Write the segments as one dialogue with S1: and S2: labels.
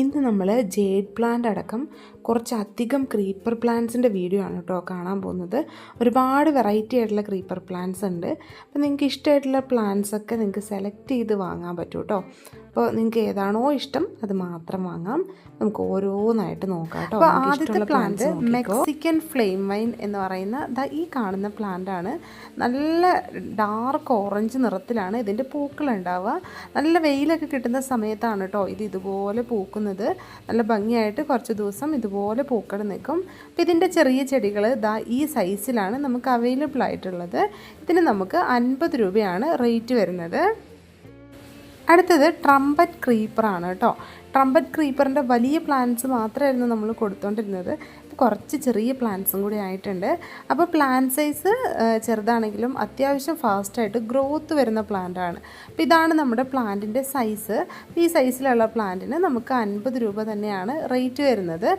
S1: ഇന്ന് നമ്മൾ jade plant അടക്കം കുറച്ചധികം ക്രീപ്പർ പ്ലാന്റ്സിന്റെ വീഡിയോ ആണ് കേട്ടോ കാണാൻ പോകുന്നത്. ഒരുപാട് വെറൈറ്റി ആയിട്ടുള്ള ക്രീപ്പർ പ്ലാന്റ്സ് ഉണ്ട്. അപ്പോൾ നിങ്ങൾക്ക് ഇഷ്ടമായിട്ടുള്ള പ്ലാന്റ്സൊക്കെ നിങ്ങൾക്ക് സെലക്ട് ചെയ്ത് വാങ്ങാൻ പറ്റും കേട്ടോ. അപ്പോൾ നിങ്ങൾക്ക് ഏതാണോ ഇഷ്ടം അത് മാത്രം വാങ്ങാം. നമുക്ക് ഓരോന്നായിട്ട് നോക്കാം കേട്ടോ.
S2: അപ്പോൾ ആദ്യത്തെ പ്ലാന്റ് മെക്സിക്കൻ ഫ്ലെയിം വൈൻ എന്ന് പറയുന്ന ദാ ഈ കാണുന്ന പ്ലാന്റ് ആണ്. നല്ല ഡാർക്ക് ഓറഞ്ച് നിറത്തിലാണ് ഇതിന്റെ പൂക്കൾ ഉണ്ടാവുക. നല്ല വെയിലൊക്കെ കിട്ടുന്ന സമയത്താണ് കേട്ടോ ഇത് ഇതുപോലെ പൂക്കുന്നത്. നല്ല ഭംഗിയായിട്ട് കുറച്ച് ദിവസം ഇതുപോലെ പൂക്കൾ നിൽക്കും. അപ്പോൾ ഇതിന്റെ ചെറിയ ചെടികൾ ദാ ഈ സൈസിലാണ് നമുക്ക് അവൈലബിൾ ആയിട്ടുള്ളത്. ഇതിന് നമുക്ക് അൻപത് രൂപയാണ് റേറ്റ് വരുന്നത്. അടുത്തത് ട്രംപറ്റ് ക്രീപ്പറാണ് കേട്ടോ. ട്രംപറ്റ് ക്രീപ്പറിന്റെ വലിയ പ്ലാന്റ്സ് മാത്രമായിരുന്നു നമ്മൾ കൊടുത്തുകൊണ്ടിരുന്നത് കുറച്ച് ചെറിയ പ്ലാന്റ്സും കൂടി ആയിട്ടുണ്ട്. അപ്പോൾ പ്ലാന്റ് സൈസ് ചെറുതാണെങ്കിലും അത്യാവശ്യം ഫാസ്റ്റായിട്ട് ഗ്രോത്ത് വരുന്ന പ്ലാന്റാണ് അപ്പോൾ ഇതാണ് നമ്മുടെ പ്ലാന്റിന്റെ സൈസ് ഈ സൈസിലുള്ള പ്ലാന്റിന് നമുക്ക് അൻപത് രൂപ തന്നെയാണ് റേറ്റ് വരുന്നത്.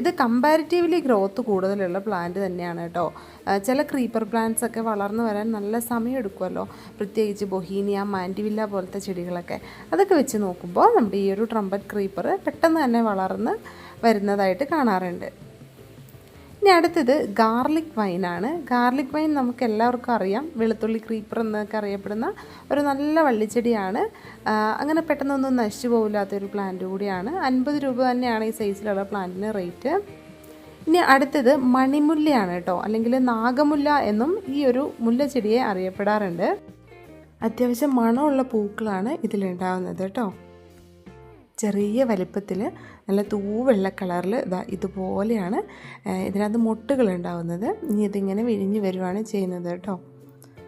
S2: ഇത് കമ്പാരിറ്റീവ്ലി ഗ്രോത്ത് കൂടുതലുള്ള പ്ലാന്റ് തന്നെയാണ് കേട്ടോ ചില ക്രീപ്പർ പ്ലാന്റ്സ് ഒക്കെ വളർന്നു വരാൻ നല്ല സമയം എടുക്കുമല്ലോ പ്രത്യേകിച്ച് ബൊഹീനിയ മാൻഡിവില്ല പോലത്തെ ചെടികളൊക്കെ. അതൊക്കെ വെച്ച് നോക്കുമ്പോൾ നമ്മുടെ ഈ ഒരു ട്രംപറ്റ് ക്രീപ്പർ പെട്ടെന്ന് തന്നെ വളർന്ന് വരുന്നതായിട്ട് കാണാറുണ്ട്. ഇനി അടുത്തത് ഗാർലിക് വൈനാണ്. ഗാർലിക് വൈൻ നമുക്ക് എല്ലാവർക്കും അറിയാം. വെളുത്തുള്ളി ക്രീപ്പർ എന്നൊക്കെ അറിയപ്പെടുന്ന ഒരു നല്ല വള്ളിച്ചെടിയാണ്. അങ്ങനെ പെട്ടെന്നൊന്നും നശിച്ചു പോകില്ലാത്തൊരു പ്ലാന്റ് കൂടിയാണ്. അൻപത് രൂപ തന്നെയാണ് ഈ സൈസിലുള്ള പ്ലാന്റിന് റേറ്റ്. ഇനി അടുത്തത് മണിമുല്ലയാണ് കേട്ടോ. അല്ലെങ്കിൽ നാഗമുല്ല എന്നും ഈ ഒരു മുല്ലച്ചെടിയെ അറിയപ്പെടാറുണ്ട്. അത്യാവശ്യം മണമുള്ള പൂക്കളാണ് ഇതിലുണ്ടാകുന്നത് കേട്ടോ. ചെറിയ വലിപ്പത്തിൽ നല്ല തൂവെള്ള കളറിൽ ഇതാ ഇതുപോലെയാണ് ഇതിനകത്ത് മുട്ടുകൾ ഉണ്ടാകുന്നത് ഇനി ഇതിങ്ങനെ വിരിഞ്ഞ് വരുവാണ് ചെയ്യുന്നത് കേട്ടോ.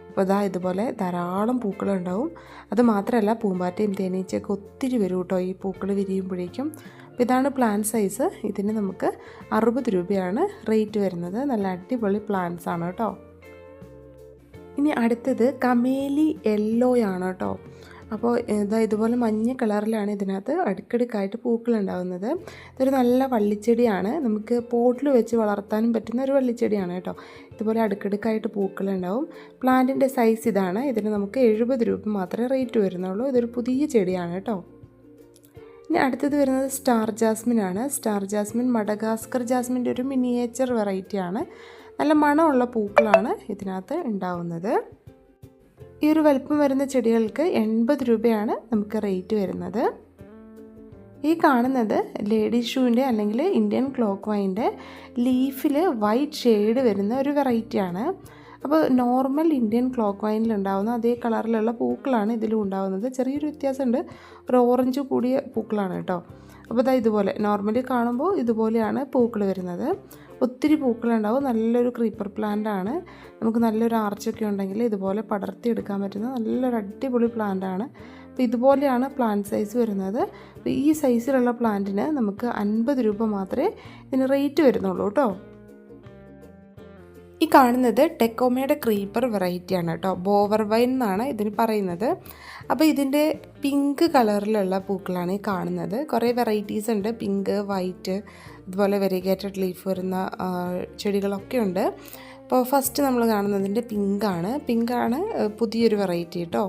S2: അപ്പോൾ ഇതാ ഇതുപോലെ ധാരാളം പൂക്കളുണ്ടാവും. അത് മാത്രമല്ല പൂമ്പാറ്റയും തേനീച്ചയൊക്കെ ഒത്തിരി വരും കേട്ടോ ഈ പൂക്കൾ വിരിയുമ്പോഴേക്കും. അപ്പോൾ ഇതാണ് പ്ലാൻ സൈസ്. ഇതിന് നമുക്ക് അറുപത് രൂപയാണ് റേറ്റ് വരുന്നത്. നല്ല അടിപൊളി പ്ലാന്റ്സ് ആണ് കേട്ടോ. ഇനി അടുത്തത് കമേലി യെല്ലോയാണ് കേട്ടോ. അപ്പോൾ ഇതാ ഇതുപോലെ മഞ്ഞ കളറിലാണ് ഇതിനകത്ത് അടുക്കടുക്കായിട്ട് പൂക്കൾ ഉണ്ടാകുന്നത് ഇതൊരു നല്ല വള്ളിച്ചെടിയാണ്. നമുക്ക് പോട്ടിൽ വെച്ച് വളർത്താനും പറ്റുന്ന ഒരു വള്ളിച്ചെടിയാണ് കേട്ടോ. ഇതുപോലെ അടുക്കടുക്കായിട്ട് പൂക്കൾ ഉണ്ടാവും. പ്ലാന്റിന്റെ സൈസ് ഇതാണ്. ഇതിന് നമുക്ക് എഴുപത് രൂപ മാത്രമേ റേറ്റ് വരുന്നുള്ളൂ. ഇതൊരു പുതിയ ചെടിയാണ് കേട്ടോ. ഇനി അടുത്തത് വരുന്നത് സ്റ്റാർ ജാസ്മിൻ ആണ്. സ്റ്റാർ ജാസ്മിൻ മഡഗാസ്കർ ജാസ്മിന്റെ ഒരു മിനിയേച്ചർ വെറൈറ്റിയാണ്. നല്ല മണമുള്ള പൂക്കളാണ് ഇതിനകത്ത് ഉണ്ടാവുന്നത്. ഈ ഒരു വലിപ്പം വരുന്ന ചെടികൾക്ക് എൺപത് രൂപയാണ് നമുക്ക് റേറ്റ് വരുന്നത്. ഈ കാണുന്നത് ലേഡി ഷൂവിന്റെ അല്ലെങ്കിൽ ഇന്ത്യൻ ക്ലോക്ക് വൈന്റെ ലീഫിൽ വൈറ്റ് ഷെയ്ഡ് വരുന്ന ഒരു വെറൈറ്റിയാണ്. അപ്പോൾ നോർമൽ ഇന്ത്യൻ ക്ലോക്ക് വൈനിൽ ഉണ്ടാകുന്ന അതേ കളറിലുള്ള പൂക്കളാണ് ഇതിലും ഉണ്ടാകുന്നത് ചെറിയൊരു വ്യത്യാസമുണ്ട്. ഒരു ഓറഞ്ച് കൂടിയ പൂക്കളാണ് കേട്ടോ. അപ്പോൾ ഇതാ ഇതുപോലെ. നോർമലി കാണുമ്പോൾ ഇതുപോലെയാണ് പൂക്കൾ വരുന്നത്. ഒത്തിരി പൂക്കളുണ്ടാവും. നല്ലൊരു ക്രീപ്പർ പ്ലാന്റ് ആണ്. നമുക്ക് നല്ലൊരു ആർച്ചൊക്കെ ഉണ്ടെങ്കിൽ ഇതുപോലെ പടർത്തി എടുക്കാൻ പറ്റുന്ന നല്ലൊരു അടിപൊളി പ്ലാന്റ് ആണ്. അപ്പോൾ ഇതുപോലെയാണ് പ്ലാന്റ് സൈസ് വരുന്നത്. അപ്പോൾ ഈ സൈസിലുള്ള പ്ലാന്റിന് നമുക്ക് അൻപത് രൂപ മാത്രമേ ഇതിന് റേറ്റ് വരുന്നുള്ളൂ കേട്ടോ. ഈ കാണുന്നത് ടെക്കോമയുടെ ക്രീപ്പർ വെറൈറ്റിയാണ് കേട്ടോ. ബോവർ വൈൻ എന്നാണ് ഇതിന് പറയുന്നത്. അപ്പോൾ ഇതിന്റെ പിങ്ക് കളറിലുള്ള പൂക്കളാണ് ഈ കാണുന്നത്. കുറേ വെറൈറ്റീസ് ഉണ്ട്. പിങ്ക് വൈറ്റ് അതുപോലെ വെരിഗേറ്റഡ് ലീഫ് വരുന്ന ചെടികളൊക്കെ ഉണ്ട്. അപ്പോൾ ഫസ്റ്റ് നമ്മൾ കാണുന്നതിന്റെ പിങ്കാണ്. പിങ്കാണ് പുതിയൊരു വെറൈറ്റി കേട്ടോ.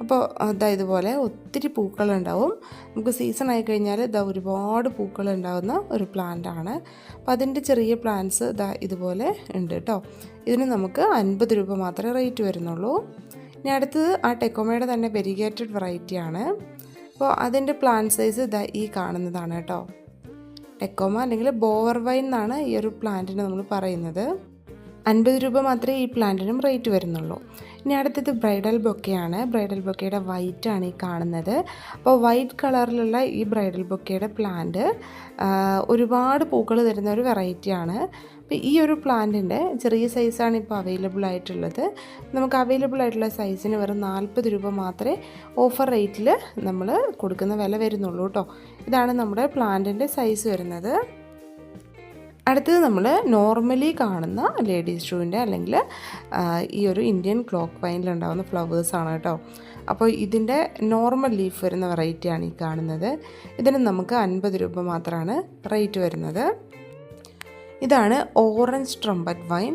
S2: അപ്പോൾ അതാ ഇതുപോലെ ഒത്തിരി പൂക്കളുണ്ടാവും. നമുക്ക് സീസൺ ആയി കഴിഞ്ഞാൽ ഇതാ ഒരുപാട് പൂക്കൾ ഉണ്ടാകുന്ന ഒരു പ്ലാന്റ് ആണ്. അപ്പോൾ അതിന്റെ ചെറിയ പ്ലാന്റ്സ് ഇതാ ഇതുപോലെ ഉണ്ട് കേട്ടോ. ഇതിന് നമുക്ക് അൻപത് രൂപ മാത്രമേ റേറ്റ് വരുന്നുള്ളൂ. ഇനി അടുത്തത് ആ ടെക്കോമയുടെ തന്നെ വെരിഗേറ്റഡ് വെറൈറ്റി ആണ്. അപ്പോൾ അതിന്റെ പ്ലാന്റ് സൈസ് ഇതാ ഈ കാണുന്നതാണ് കേട്ടോ. ടെക്കോമ അല്ലെങ്കിൽ ബോവർ വൈൻ എന്നാണ് ഈ ഒരു പ്ലാന്റിന് നമ്മൾ പറയുന്നത്. അൻപത് രൂപ മാത്രമേ ഈ പ്ലാന്റിനും റേറ്റ് വരുന്നുള്ളൂ. ഇനി അടുത്തത് ബ്രൈഡൽ ബൊക്കെയാണ്. ബ്രൈഡൽ ബൊക്കയുടെ വൈറ്റ് ആണ് ഈ കാണുന്നത്. അപ്പോൾ വൈറ്റ് കളറിലുള്ള ഈ ബ്രൈഡൽ ബൊക്കയുടെ പ്ലാന്റ് ഒരുപാട് പൂക്കൾ തരുന്ന ഒരു വെറൈറ്റിയാണ് അപ്പോൾ ഈ ഒരു പ്ലാന്റിന്റെ ചെറിയ സൈസാണ് ഇപ്പോൾ അവൈലബിൾ ആയിട്ടുള്ളത്. നമുക്ക് അവൈലബിൾ ആയിട്ടുള്ള സൈസിന് വെറും നാൽപ്പത് രൂപ മാത്രമേ ഓഫർ റേറ്റിൽ നമ്മൾ കൊടുക്കുന്ന വില വരുന്നുള്ളൂ കേട്ടോ. ഇതാണ് നമ്മുടെ പ്ലാന്റിന്റെ സൈസ് വരുന്നത്. അടുത്തത് നമ്മൾ നോർമലി കാണുന്ന ലേഡീസ് ഷൂവിന്റെ അല്ലെങ്കിൽ ഈ ഒരു ഇന്ത്യൻ ക്ലോക്ക് വൈനിലുണ്ടാകുന്ന ഫ്ലവേഴ്സാണ് കേട്ടോ. അപ്പോൾ ഇതിന്റെ നോർമൽ ലീഫ് വരുന്ന വെറൈറ്റിയാണ് ഈ കാണുന്നത്. ഇതിന് നമുക്ക് അൻപത് രൂപ മാത്രമാണ് റേറ്റ് വരുന്നത്. ഇതാണ് orange trumpet vine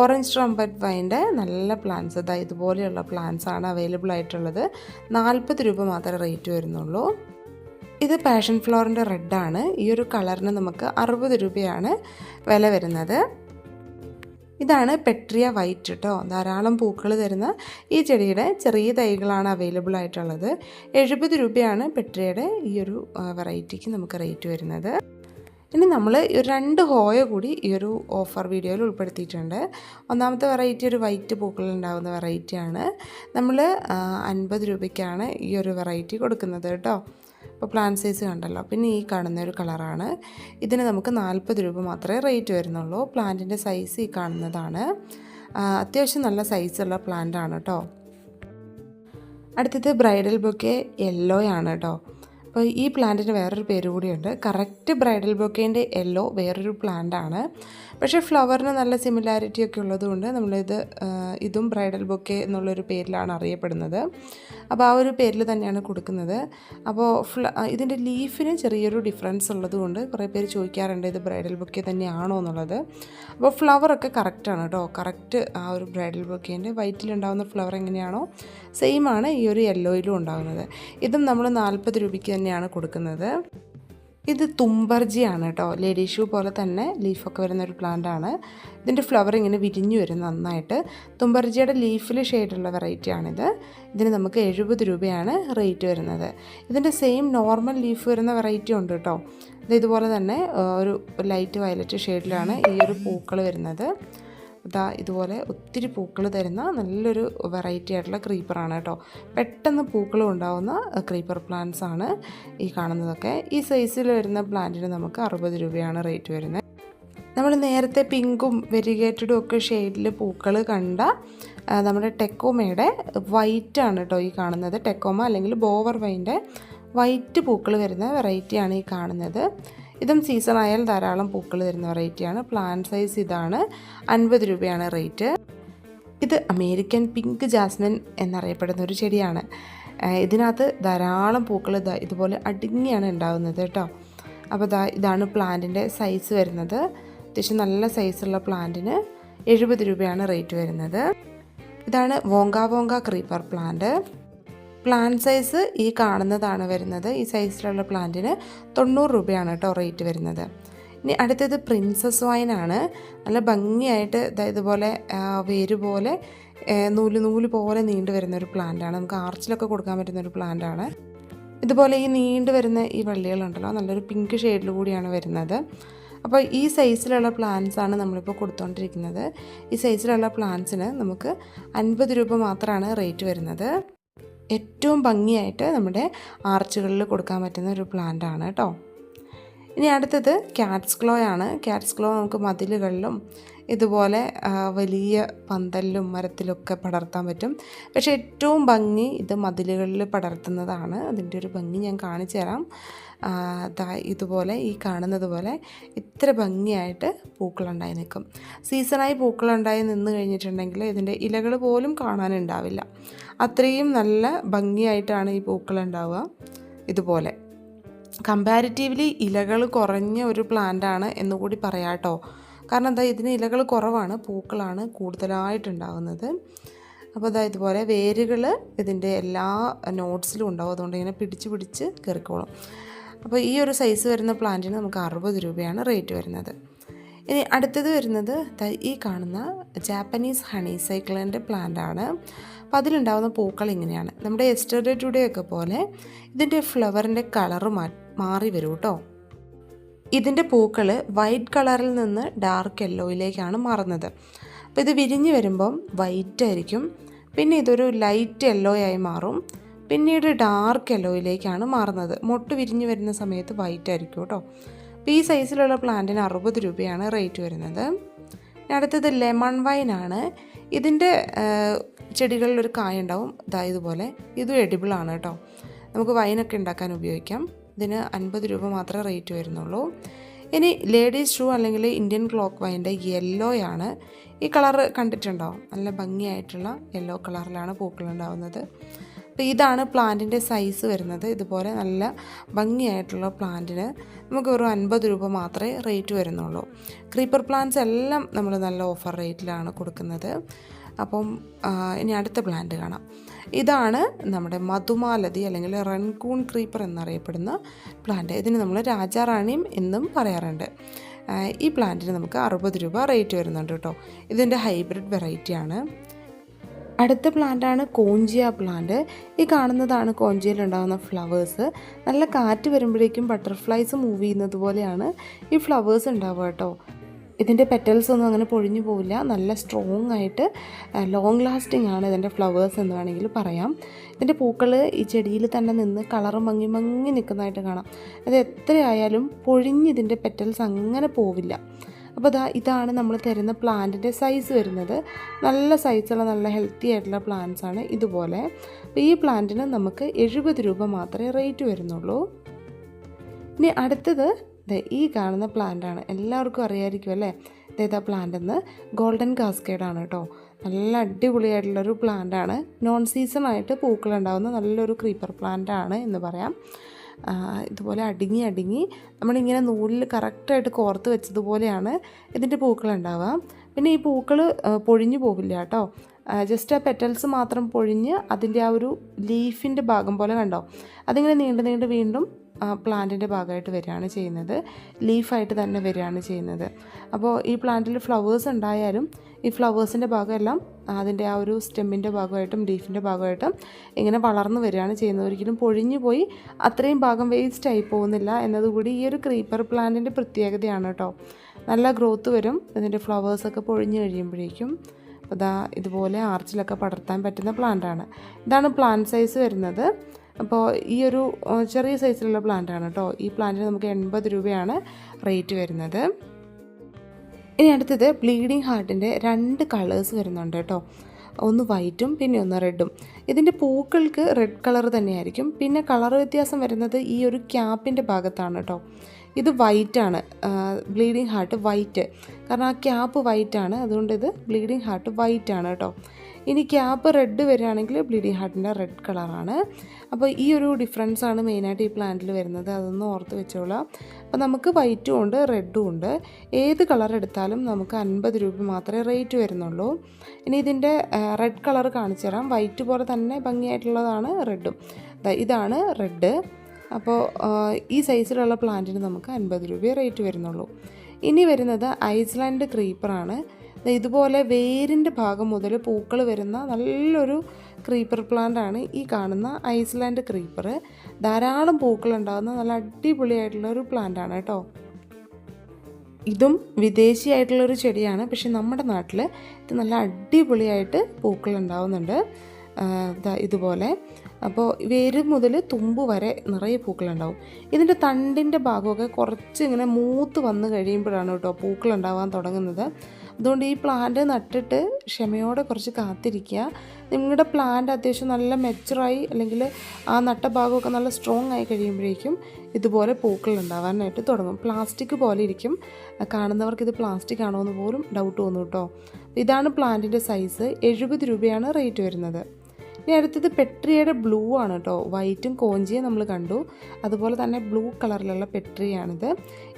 S2: orange trumpet വൈന്റെ നല്ല പ്ലാന്റ്സ് അതായത് ഇതുപോലെയുള്ള പ്ലാൻസാണ് അവൈലബിൾ ആയിട്ടുള്ളത്. നാൽപ്പത് രൂപ മാത്രമേ റേറ്റ് വരുന്നുള്ളൂ. ഇത് പാഷൻ ഫ്ലോറിന്റെ റെഡാണ് ഈ ഒരു കളറിന് നമുക്ക് അറുപത് രൂപയാണ് വില വരുന്നത്. ഇതാണ് പെട്രിയ വൈറ്റ് കേട്ടോ ധാരാളം പൂക്കൾ തരുന്ന ഈ ചെടിയുടെ ചെറിയ തൈകളാണ് അവൈലബിൾ ആയിട്ടുള്ളത്. എഴുപത് രൂപയാണ് പെട്രിയയുടെ ഈ ഒരു വെറൈറ്റിക്ക് നമുക്ക് റേറ്റ് വരുന്നത്. ഇനി നമ്മൾ രണ്ട് ഹോയ കൂടി ഈ ഒരു ഓഫർ വീഡിയോയിൽ ഉൾപ്പെടുത്തിയിട്ടുണ്ട്. ഒന്നാമത്തെ വെറൈറ്റി ഒരു വൈറ്റ് പൂക്കളുണ്ടാകുന്ന വെറൈറ്റിയാണ് നമ്മൾ അൻപത് രൂപയ്ക്കാണ് ഈ ഒരു വെറൈറ്റി കൊടുക്കുന്നത് കേട്ടോ ഇപ്പോൾ പ്ലാൻ സൈസ് കണ്ടല്ലോ. പിന്നെ ഈ കാണുന്ന ഒരു കളറാണ് ഇതിന് നമുക്ക് നാൽപ്പത് രൂപ മാത്രമേ റേറ്റ് വരുന്നുള്ളൂ. പ്ലാന്റിന്റെ സൈസ് ഈ കാണുന്നതാണ്. അത്യാവശ്യം നല്ല സൈസുള്ള പ്ലാന്റ് ആണ് കേട്ടോ അടുത്തത് ബ്രൈഡൽ ബൊക്കെ യെല്ലോ ആണ് കേട്ടോ അപ്പോൾ ഈ പ്ലാന്റിന് വേറൊരു പേര് കൂടിയുണ്ട്. കറക്റ്റ് ബ്രൈഡൽ ബൊക്കേന്റെ യെല്ലോ വേറൊരു പ്ലാന്റ് ആണ്. പക്ഷേ ഫ്ലവറിന് നല്ല സിമിലാരിറ്റി ഒക്കെ ഉള്ളതുകൊണ്ട് നമ്മളിത് ഇതും ബ്രൈഡൽ ബൊക്കെ എന്നുള്ളൊരു പേരിലാണ് അറിയപ്പെടുന്നത്. അപ്പോൾ ആ ഒരു പേരിൽ തന്നെയാണ് കൊടുക്കുന്നത്. അപ്പോൾ ഫ്ല ഇതിന്റെ ലീഫിന് ചെറിയൊരു ഡിഫറൻസ് ഉള്ളതുകൊണ്ട് കുറേ പേര് ചോദിക്കാറുണ്ട് ഇത് ബ്രൈഡൽ ബൊക്കെ തന്നെയാണോ എന്നുള്ളത്. അപ്പോൾ ഫ്ലവറൊക്കെ കറക്റ്റാണ് കേട്ടോ. കറക്റ്റ് ആ ഒരു ബ്രൈഡൽ ബൊക്കേന്റെ. വൈറ്റിലുണ്ടാകുന്ന ഫ്ലവർ എങ്ങനെയാണോ സെയിം ആണ് ഈ ഒരു യെല്ലോയിലും ഉണ്ടാകുന്നത്. ഇതും നമ്മൾ നാൽപ്പത് രൂപയ്ക്ക് തന്നെയാണ് കൊടുക്കുന്നത്. ഇത് തുമ്പർജിയാണ് കേട്ടോ. ലേഡി ഷൂ പോലെ തന്നെ ലീഫൊക്കെ വരുന്ന ഒരു പ്ലാന്റ് ആണ്. ഇതിന്റെ ഫ്ലവർ ഇങ്ങനെ വിരിഞ്ഞു വരും നന്നായിട്ട്. തുമ്പർജിയുടെ ലീഫിൽ ഷെയ്ഡുള്ള വെറൈറ്റിയാണിത് ഇതിന് നമുക്ക് എഴുപത് രൂപയാണ് റേറ്റ് വരുന്നത്. ഇതിന്റെ സെയിം നോർമൽ ലീഫ് വരുന്ന വെറൈറ്റി ഉണ്ട് കേട്ടോ. ഇത് ഇതുപോലെ തന്നെ ഒരു ലൈറ്റ് വയലറ്റ് ഷെയ്ഡിലാണ് ഈ ഒരു പൂക്കൾ വരുന്നത്. ഇതാ ഇതുപോലെ ഒത്തിരി പൂക്കൾ തരുന്ന നല്ലൊരു വെറൈറ്റി ആയിട്ടുള്ള ക്രീപ്പറാണ് കേട്ടോ. പെട്ടെന്ന് പൂക്കൾ ഉണ്ടാവുന്ന ക്രീപ്പർ പ്ലാന്റ്സ് ആണ് ഈ കാണുന്നതൊക്കെ. ഈ സൈസിൽ വരുന്ന പ്ലാന്റിന് നമുക്ക് അറുപത് രൂപയാണ് റേറ്റ് വരുന്നത്. നമ്മൾ നേരത്തെ പിങ്കും വെരിഗേറ്റഡും ഒക്കെ ഷെയ്ഡിൽ പൂക്കൾ കണ്ട നമ്മുടെ ടെക്കോമയുടെ വൈറ്റ് ആണ് കേട്ടോ ഈ കാണുന്നത്. ടെക്കോമ അല്ലെങ്കിൽ ബോവർ വൈന്റെ വൈറ്റ് പൂക്കൾ വരുന്ന വെറൈറ്റിയാണ് ഈ കാണുന്നത്. ഇതും സീസൺ ആയാൽ ധാരാളം പൂക്കൾ തരുന്ന വെറൈറ്റിയാണ് പ്ലാന്റ് സൈസ് ഇതാണ്. അൻപത് രൂപയാണ് റേറ്റ് ഇത് അമേരിക്കൻ പിങ്ക് ജാസ്മിൻ എന്നറിയപ്പെടുന്ന ഒരു ചെടിയാണ്. ഇതിനകത്ത് ധാരാളം പൂക്കൾ ഇതുപോലെ അടുങ്ങിയാണ് ഉണ്ടാകുന്നത് കേട്ടോ. അപ്പോൾ ഇതാ ഇതാണ് പ്ലാന്റിന്റെ സൈസ് വരുന്നത്. അത്യാവശ്യം നല്ല സൈസുള്ള പ്ലാന്റിന് എഴുപത് രൂപയാണ് റേറ്റ് വരുന്നത്. ഇതാണ് wonga wonga creeper plant plant size ഈ കാണുന്നതാണ് വരുന്നത്. ഈ സൈസിലുള്ള പ്ലാന്റിന് തൊണ്ണൂറ് രൂപയാണ് കേട്ടോ റേറ്റ് വരുന്നത്. ഇനി അടുത്തത് പ്രിൻസസ് വൈനാണ് നല്ല ഭംഗിയായിട്ട് ഇതുപോലെ വേര് പോലെ നൂൽ നൂൽ പോലെ നീണ്ടു വരുന്ന ഒരു പ്ലാന്റാണ് നമുക്ക് ആർച്ചിലൊക്കെ കൊടുക്കാൻ പറ്റുന്ന ഒരു പ്ലാന്റാണ് ഇതുപോലെ ഈ നീണ്ടു വരുന്ന ഈ വള്ളികളുണ്ടല്ലോ നല്ലൊരു പിങ്ക് ഷെയ്ഡിൽ കൂടിയാണ് വരുന്നത്. അപ്പോൾ ഈ സൈസിലുള്ള പ്ലാന്റ്സ് ആണ് നമ്മളിപ്പോൾ കൊടുത്തുകൊണ്ടിരിക്കുന്നത് ഈ സൈസിലുള്ള പ്ലാന്റ്സിന് നമുക്ക് അൻപത് രൂപ മാത്രമാണ് റേറ്റ് വരുന്നത്. ഏറ്റവും ഭംഗിയായിട്ട് നമ്മുടെ ആർച്ചുകളിൽ കൊടുക്കാൻ പറ്റുന്ന ഒരു പ്ലാന്റ് ആണ് കേട്ടോ ഇനി അടുത്തത് ക്യാറ്റ്സ് ക്ലോ ആണ്. ക്യാറ്റ്സ് ക്ലോ നമുക്ക് മതിലുകളിലും ഇതുപോലെ വലിയ പന്തലിലും മരത്തിലൊക്കെ പടർത്താൻ പറ്റും. പക്ഷേ ഏറ്റവും ഭംഗി ഇത് മതിലുകളിൽ പടർത്തുന്നതാണ്. അതിന്റെ ഒരു ഭംഗി ഞാൻ കാണിച്ചു തരാം ഇതുപോലെ ഈ കാണുന്നത് പോലെ ഇത്ര ഭംഗിയായിട്ട് പൂക്കളുണ്ടായി നിൽക്കും. സീസണായി പൂക്കളുണ്ടായി നിന്ന് കഴിഞ്ഞിട്ടുണ്ടെങ്കിൽ ഇതിന്റെ ഇലകൾ പോലും കാണാനുണ്ടാവില്ല. അത്രയും നല്ല ഭംഗിയായിട്ടാണ് ഈ പൂക്കളുണ്ടാവുക ഇതുപോലെ. കമ്പാരിറ്റീവ്ലി ഇലകൾ കുറഞ്ഞ ഒരു പ്ലാന്റാണ് എന്നുകൂടി പറയാം കേട്ടോ. കാരണം എന്താ ഇതിന് ഇലകൾ കുറവാണ് പൂക്കളാണ് കൂടുതലായിട്ടുണ്ടാകുന്നത് അപ്പോൾ അതാ ഇതുപോലെ വേരുകൾ ഇതിന്റെ എല്ലാ നോട്ട്സിലും ഉണ്ടാവും. അതുകൊണ്ട് ഇങ്ങനെ പിടിച്ച് പിടിച്ച് കയറിക്കോളും. അപ്പോൾ ഈ ഒരു സൈസ് വരുന്ന പ്ലാന്റിന് നമുക്ക് അറുപത് രൂപയാണ് റേറ്റ് വരുന്നത്. ഇനി അടുത്തത് വരുന്നത് ഈ കാണുന്ന ജാപ്പനീസ് ഹണി സൈക്കിളിന്റെ പ്ലാന്റാണ് ആണ്. അപ്പോൾ അതിലുണ്ടാകുന്ന പൂക്കൾ ഇങ്ങനെയാണ്. നമ്മുടെ എസ്റ്റർഡേ ടുഡേ ഒക്കെ പോലെ ഇതിന്റെ ഫ്ലവറിന്റെ കളറ് മാറി വരും കേട്ടോ ഇതിന്റെ പൂക്കൾ വൈറ്റ് കളറിൽ നിന്ന് ഡാർക്ക് യെല്ലോയിലേക്കാണ് മാറുന്നത്. അപ്പോൾ ഇത് വിരിഞ്ഞ് വരുമ്പം വൈറ്റ് ആയിരിക്കും. പിന്നെ ഇതൊരു ലൈറ്റ് യെല്ലോ ആയി മാറും. പിന്നീട് ഡാർക്ക് യെല്ലോയിലേക്കാണ് മാറുന്നത്. മൊട്ട് വിരിഞ്ഞു വരുന്ന സമയത്ത് വൈറ്റ് ആയിരിക്കും കേട്ടോ അപ്പോൾ ഈ സൈസിലുള്ള പ്ലാന്റിന് അറുപത് രൂപയാണ് റേറ്റ് വരുന്നത്. അടുത്തത് ലെമൺ വൈനാണ് ഇതിന്റെ ചെടികളിലൊരു കായ ഉണ്ടാവും. ഇതാ ഇതുപോലെ. ഇതും ആണ് കേട്ടോ നമുക്ക് വൈനൊക്കെ ഉണ്ടാക്കാൻ ഉപയോഗിക്കാം. ഇതിന് അൻപത് രൂപ മാത്രമേ റേറ്റ് വരുന്നുള്ളൂ. ഇനി ലേഡീസ് ഷൂ അല്ലെങ്കിൽ ഇന്ത്യൻ ക്ലോക്ക് വൈന്റെ യെല്ലോയാണ് ഈ കളർ കണ്ടിട്ടുണ്ടാവും നല്ല ഭംഗിയായിട്ടുള്ള യെല്ലോ കളറിലാണ് പൂക്കളുണ്ടാവുന്നത് അപ്പോൾ ഇതാണ് പ്ലാന്റിന്റെ സൈസ് വരുന്നത്. ഇതുപോലെ നല്ല ഭംഗിയായിട്ടുള്ള പ്ലാന്റിന് നമുക്ക് ഒരു അൻപത് രൂപ മാത്രമേ റേറ്റ് വരുന്നുള്ളൂ. ക്രീപ്പർ പ്ലാന്റ്സ് എല്ലാം നമ്മൾ നല്ല ഓഫർ റേറ്റിലാണ് കൊടുക്കുന്നത്. അപ്പം ഇനി അടുത്ത പ്ലാന്റ് കാണാം. ഇതാണ് നമ്മുടെ മധുമാലതി അല്ലെങ്കിൽ റൺകൂൺ ക്രീപ്പർ എന്നറിയപ്പെടുന്ന പ്ലാന്റ്. ഇതിന് നമ്മൾ രാജാറാണിയും എന്നും പറയാറുണ്ട്. ഈ പ്ലാന്റിന് നമുക്ക് അറുപത് രൂപ റേറ്റ് വരുന്നുണ്ട് കേട്ടോ. ഇതിന്റെ ഹൈബ്രിഡ് വെറൈറ്റിയാണ് അടുത്ത പ്ലാന്റാണ് കോഞ്ചിയ പ്ലാന്റ് ഈ കാണുന്നതാണ് കോഞ്ചിയയിൽ ഉണ്ടാകുന്ന ഫ്ലവേഴ്സ് നല്ല കാറ്റ് വരുമ്പോഴേക്കും ബട്ടർഫ്ലൈസ് മൂവ് ചെയ്യുന്നത് പോലെയാണ് ഈ ഫ്ലവേഴ്സ് ഉണ്ടാവുക കേട്ടോ. ഇതിന്റെ പെറ്റൽസ് ഒന്നും അങ്ങനെ പൊഴിഞ്ഞു പോവില്ല. നല്ല സ്ട്രോങ് ആയിട്ട് ലോങ് ലാസ്റ്റിംഗ് ആണ് ഇതിന്റെ ഫ്ലവേഴ്സ് എന്ന് വേണമെങ്കിൽ പറയാം. ഇതിന്റെ പൂക്കൾ ഈ ചെടിയിൽ തന്നെ നിന്ന് കളറ് മങ്ങി മങ്ങി നിൽക്കുന്നതായിട്ട് കാണാം. അത് എത്രയായാലും പൊഴിഞ്ഞ് ഇതിന്റെ പെറ്റൽസ് അങ്ങനെ പോവില്ല. അപ്പോൾ ഇതാ ഇതാണ് നമ്മൾ തരുന്ന പ്ലാന്റിന്റെ സൈസ് വരുന്നത്. നല്ല സൈസുള്ള നല്ല ഹെൽത്തി ആയിട്ടുള്ള പ്ലാന്റ്സ് ആണ് ഇതുപോലെ. അപ്പോൾ ഈ പ്ലാന്റിന് നമുക്ക് എഴുപത് രൂപ മാത്രമേ റേറ്റ് വരുന്നുള്ളൂ. ഇനി അടുത്തത് ഈ കാണുന്ന പ്ലാന്റാണ് എല്ലാവർക്കും അറിയാമായിരിക്കും അല്ലേ? ഇതേതാ പ്ലാന്റ് എന്ന് ഗോൾഡൻ കാസ്കേഡാണ് കേട്ടോ. നല്ല അടിപൊളിയായിട്ടുള്ളൊരു പ്ലാന്റാണ് നോൺ സീസൺ ആയിട്ട് പൂക്കളുണ്ടാകുന്ന നല്ലൊരു ക്രീപ്പർ പ്ലാന്റ് ആണ് എന്ന് പറയാം. ഇതുപോലെ അടുങ്ങി അടുങ്ങി നമ്മളിങ്ങനെ നൂലിൽ കറക്റ്റായിട്ട് കോർത്ത് വെച്ചതുപോലെയാണ് ഇതിന്റെ പൂക്കൾ ഉണ്ടാവുക പിന്നെ ഈ പൂക്കൾ പൊഴിഞ്ഞു പോകില്ല കേട്ടോ. ജസ്റ്റ് ആ പെറ്റൽസ് മാത്രം പൊഴിഞ്ഞ് അതിന്റെ ആ ഒരു ലീഫിന്റെ ഭാഗം പോലെ കണ്ടോ? അതിങ്ങനെ നീണ്ട് നീണ്ട് വീണ്ടും പ്ലാന്റിന്റെ ഭാഗമായിട്ട് വരികയാണ് ചെയ്യുന്നത്. ലീഫായിട്ട് തന്നെ വരികയാണ് ചെയ്യുന്നത്. അപ്പോൾ ഈ പ്ലാന്റിൽ ഫ്ലവേഴ്സ് ഉണ്ടായാലും ഈ ഫ്ലവേഴ്സിന്റെ ഭാഗമെല്ലാം അതിന്റെ ആ ഒരു സ്റ്റെമ്മിന്റെ ഭാഗമായിട്ടും ലീഫിന്റെ ഭാഗമായിട്ടും ഇങ്ങനെ വളർന്നു വരികയാണ് ചെയ്യുന്നത്. ഒരിക്കലും പൊഴിഞ്ഞു പോയി അത്രയും ഭാഗം വേസ്റ്റ് ആയി പോകുന്നില്ല എന്നതുകൂടി ഈ ഒരു ക്രീപ്പർ പ്ലാന്റിന്റെ പ്രത്യേകതയാണ് കേട്ടോ. നല്ല ഗ്രോത്ത് വരും. ഇതിന്റെ ഫ്ലവേഴ്സൊക്കെ പൊഴിഞ്ഞു കഴിയുമ്പോഴേക്കും അപ്പോൾ ഇതാ ഇതുപോലെ ആർച്ചിലൊക്കെ പടർത്താൻ പറ്റുന്ന പ്ലാന്റാണ് ഇതാണ് പ്ലാന്റ് സൈസ് വരുന്നത്. അപ്പോൾ ഈ ഒരു ചെറിയ സൈസിലുള്ള പ്ലാന്റ് ആണ് കേട്ടോ ഈ പ്ലാന്റിന് നമുക്ക് എൺപത് രൂപയാണ് റേറ്റ് വരുന്നത്. ഇനി അടുത്തത് ബ്ലീഡിങ് ഹാർട്ടിന്റെ രണ്ട് കളേഴ്സ് വരുന്നുണ്ട് കേട്ടോ ഒന്ന് വൈറ്റും പിന്നെ ഒന്ന് റെഡും ഇതിന്റെ പൂക്കൾക്ക് റെഡ് കളർ തന്നെയായിരിക്കും. പിന്നെ കളർ വ്യത്യാസം വരുന്നത് ഈ ഒരു ക്യാപ്പിന്റെ ഭാഗത്താണ് കേട്ടോ ഇത് വൈറ്റാണ് ബ്ലീഡിങ് ഹാർട്ട് വൈറ്റ് കാരണം ആ ക്യാപ്പ് വൈറ്റാണ് അതുകൊണ്ട് ഇത് ബ്ലീഡിങ് ഹാർട്ട് വൈറ്റ് ആണ് കേട്ടോ ഇനി ക്യാപ്പ് റെഡ് വരികയാണെങ്കിൽ ബ്ലീഡിങ് ഹാർട്ടിന്റെ റെഡ് കളറാണ് അപ്പോൾ ഈ ഒരു ഡിഫറൻസ് ആണ് മെയിനായിട്ട് ഈ പ്ലാന്റിൽ വരുന്നത്. അതൊന്ന് ഓർത്ത് വെച്ചോളാം. അപ്പോൾ നമുക്ക് വൈറ്റും ഉണ്ട് റെഡും ഉണ്ട്. ഏത് കളർ എടുത്താലും നമുക്ക് അൻപത് രൂപ മാത്രമേ റേറ്റ് വരുന്നുള്ളൂ. ഇനി ഇതിന്റെ റെഡ് കളർ കാണിച്ചു തരാം. വൈറ്റ് പോലെ തന്നെ ഭംഗിയായിട്ടുള്ളതാണ് റെഡും ഇതാണ് റെഡ് അപ്പോൾ ഈ സൈസിലുള്ള പ്ലാന്റിന് നമുക്ക് അൻപത് രൂപയെ റേറ്റ് വരുന്നുള്ളൂ. ഇനി വരുന്നത് ഐസ്ലാൻഡ് ക്രീപ്പറാണ് ഇതുപോലെ വേരിന്റെ ഭാഗം മുതൽ പൂക്കൾ വരുന്ന നല്ലൊരു ക്രീപ്പർ പ്ലാന്റ് ആണ് ഈ കാണുന്ന ഐസ്ലാൻഡ് ക്രീപ്പർ ധാരാളം പൂക്കൾ ഉണ്ടാകുന്ന നല്ല അടിപൊളിയായിട്ടുള്ള ഒരു പ്ലാന്റ് ആണ് കേട്ടോ. ഇതും വിദേശിയായിട്ടുള്ളൊരു ചെടിയാണ്. പക്ഷെ നമ്മുടെ നാട്ടിൽ ഇത് നല്ല അടിപൊളിയായിട്ട് പൂക്കൾ ഉണ്ടാവുന്നുണ്ട്. ഇതുപോലെ. അപ്പോൾ വേര് മുതൽ തുമ്പ് വരെ നിറയെ പൂക്കളുണ്ടാവും ഇതിന്റെ തണ്ടിന്റെ ഭാഗമൊക്കെ കുറച്ച് ഇങ്ങനെ മൂത്ത് വന്ന് കഴിയുമ്പോഴാണ് കേട്ടോ പൂക്കൾ ഉണ്ടാവാൻ തുടങ്ങുന്നത്. അതുകൊണ്ട് ഈ പ്ലാന്റ് നട്ടിട്ട് ക്ഷമയോടെ കുറച്ച് കാത്തിരിക്കുക. നിങ്ങളുടെ പ്ലാന്റ് അത്യാവശ്യം നല്ല മെച്ചുറായി അല്ലെങ്കിൽ ആ നട്ട ഭാഗമൊക്കെ നല്ല സ്ട്രോങ് ആയി കഴിയുമ്പോഴേക്കും ഇതുപോലെ പൂക്കൾ ഉണ്ടാവാനായിട്ട് തുടങ്ങും. പ്ലാസ്റ്റിക് പോലെ ഇരിക്കും. കാണുന്നവർക്ക് ഇത് പ്ലാസ്റ്റിക് ആണോ എന്ന് പോലും ഡൗട്ട് തോന്നും കേട്ടോ ഇതാണ് പ്ലാന്റിന്റെ സൈസ് എഴുപത് രൂപയാണ് റേറ്റ് വരുന്നത്. ഇനി അടുത്തത് പെട്രിയയുടെ ബ്ലൂ ആണ് കേട്ടോ. വൈറ്റും കോഞ്ചിയും നമ്മൾ കണ്ടു. അതുപോലെ തന്നെ ബ്ലൂ കളറിലുള്ള പെട്രിയാണിത്.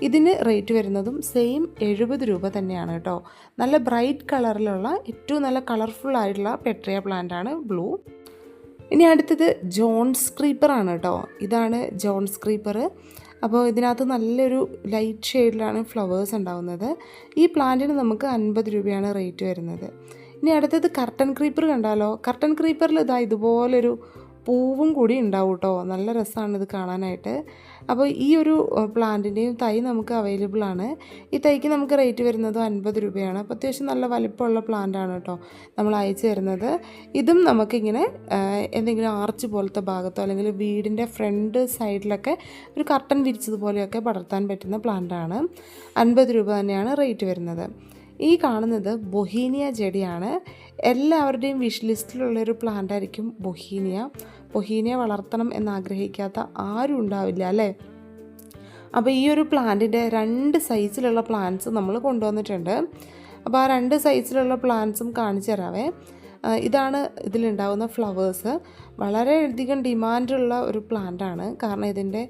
S2: ഇതിന് റേറ്റ് വരുന്നതും സെയിം എഴുപത് രൂപ തന്നെയാണ് കേട്ടോ. നല്ല ബ്രൈറ്റ് കളറിലുള്ള ഏറ്റവും നല്ല കളർഫുൾ ആയിട്ടുള്ള പെട്രിയ പ്ലാന്റ് ആണ് ബ്ലൂ ഇനി അടുത്തത് ജോൺസ് ക്രീപ്പർ ആണ് കേട്ടോ. ഇതാണ് ജോൺസ് ക്രീപ്പർ അപ്പോൾ ഇതിനകത്ത് നല്ലൊരു ലൈറ്റ് ഷെയ്ഡിലാണ് ഫ്ലവേഴ്സ് ഉണ്ടാകുന്നത് ഈ പ്ലാന്റിന് നമുക്ക് അൻപത് രൂപയാണ് റേറ്റ് വരുന്നത്. ഇനി അടുത്തത് കർട്ടൻ ക്രീപ്പർ കണ്ടാലോ? കർട്ടൻ ക്രീപ്പറിൽ ഇതാ ഇതുപോലൊരു പൂവും കൂടി ഉണ്ടാവും കേട്ടോ നല്ല രസമാണ് ഇത് കാണാനായിട്ട്. അപ്പോൾ ഈ ഒരു പ്ലാന്റിന്റെയും തൈ നമുക്ക് അവൈലബിൾ ആണ്. ഈ തൈക്ക് നമുക്ക് റേറ്റ് വരുന്നത് അൻപത് രൂപയാണ്. അപ്പോൾ അത്യാവശ്യം നല്ല വലിപ്പമുള്ള പ്ലാന്റ് ആണ് കേട്ടോ നമ്മൾ അയച്ചു തരുന്നത്. ഇതും നമുക്കിങ്ങനെ എന്തെങ്കിലും ആർച്ച് പോലത്തെ ഭാഗത്തോ അല്ലെങ്കിൽ വീടിന്റെ ഫ്രണ്ട് സൈഡിലൊക്കെ ഒരു കർട്ടൻ വിരിച്ചതുപോലെയൊക്കെ പടർത്താൻ പറ്റുന്ന പ്ലാന്റ് ആണ്. അൻപത് രൂപ തന്നെയാണ് റേറ്റ് വരുന്നത്. ഈ കാണുന്നത് ബൊഹീനിയ ചെടിയാണ്. എല്ലാവരുടെയും വിഷ് ലിസ്റ്റിലുള്ളൊരു പ്ലാന്റ് ആയിരിക്കും ബൊഹീനിയ. ബൊഹീനിയ വളർത്തണം എന്നാഗ്രഹിക്കാത്ത ആരും ഉണ്ടാവില്ല അല്ലേ? അപ്പോൾ ഈ ഒരു പ്ലാന്റിന്റെ രണ്ട് സൈസിലുള്ള പ്ലാന്റ്സ് നമ്മൾ കൊണ്ടുവന്നിട്ടുണ്ട്. അപ്പോൾ ആ രണ്ട് സൈസിലുള്ള പ്ലാന്റ്സും കാണിച്ചു തരാവേ. ഇതാണ് ഇതിലുണ്ടാകുന്ന ഫ്ലവേഴ്സ് വളരെയധികം ഡിമാൻഡുള്ള ഒരു പ്ലാന്റാണ് കാരണം ഇതിന്റെ